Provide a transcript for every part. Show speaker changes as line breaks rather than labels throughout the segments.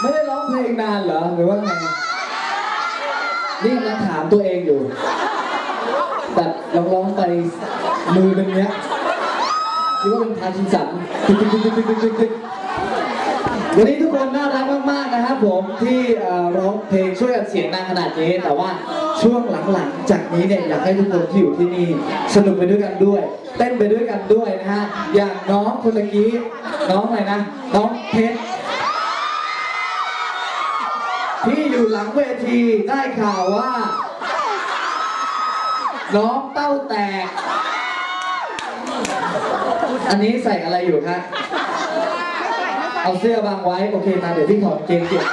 ไม่ได้ร้องเพลงนานเหรอหรือว่าไงนี่กำลังถามตัวเองอยู่แบบร้องร้องไปมือเป็นเนี้ยคิดว่าเป็นพาร์กินสันตึกตึกตึกตึกตึกตึกตึกวันนี้ทุกคนน่ารักมากๆนะครับผมที่ร้องเพลงช่วยกันเสียงดังขนาดนี้แต่ว่าช่วงหลังๆ จากนี้เนี่ยอยากให้ทุกคนที่อยู่ที่นี่สนุกไปด้วยกันด้วย เต้นไปด้วยกันด้วยนะฮะอย่างน้องคนเมื่อกี้น้องอะไรนะน้องเพชร ที่อยู่หลังเวทีได้ข่าวว่า น้องเต้าแตก อันนี้ใส่อะไรอยู่ครับเอาเสื้อบางไว้ โอเคมาเดี๋ยวพี่ถอดเกงเก็บ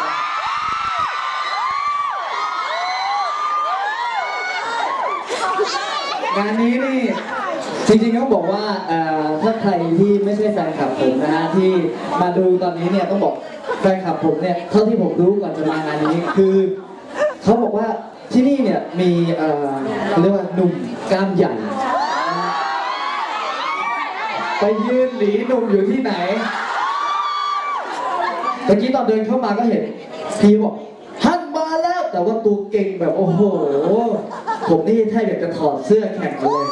งานนี้นี่ จริงๆต้องบอกว่าถ้าใครที่ไม่ใช่แฟนคลับผมนะฮะที่มาดูตอนนี้เนี่ยต้องบอกแฟนคลับผมเนี่ยเท่าที่ผมรู้ก่อนจะมางานนี้คือเขาบอกว่าที่นี่เนี่ยมีเรียกว่าหนุ่มกล้ามใหญ่ไปยืนหลีหนุ่มอยู่ที่ไหนเมื่อกี้ตอนเดินเข้ามาก็เห็นพีบอกฮันมาแล้วแต่ว่าตัวเก่งแบบโอ้โหผมนี่แทบอยากจะถอดเสื้อแข่งกันเลย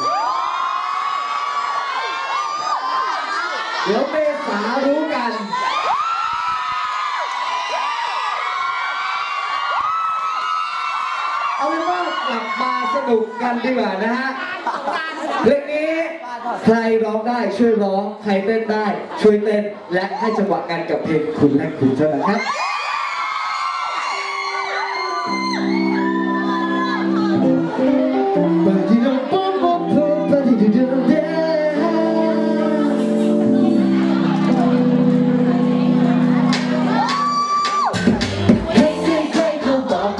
เดี๋ยวเมษารู้ กัน เอาเป็นว่ากลับมาสนุกกันดีกว่านะฮะเพลงนี้ใครร้องได้ช่วยร้อง ใครเต้นได้ ช่วยเต้นและให้จังหวะกันกับเพลงคุณและคุณเท่านั้นครับ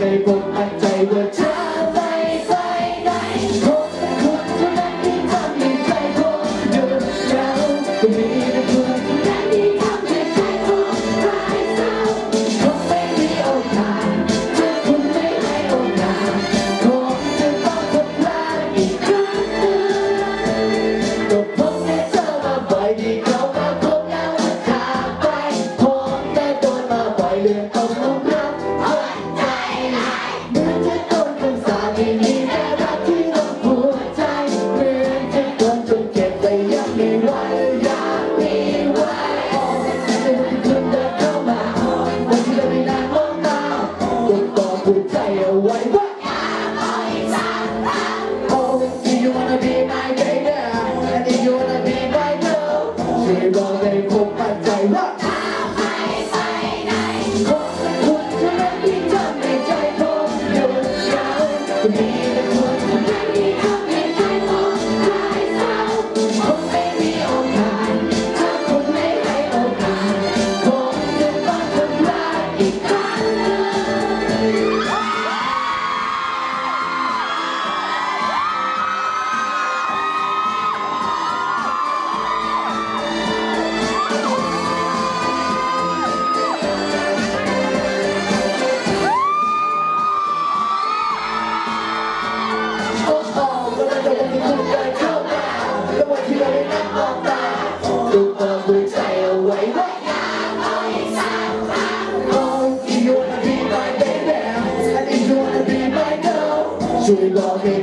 ช่า too it.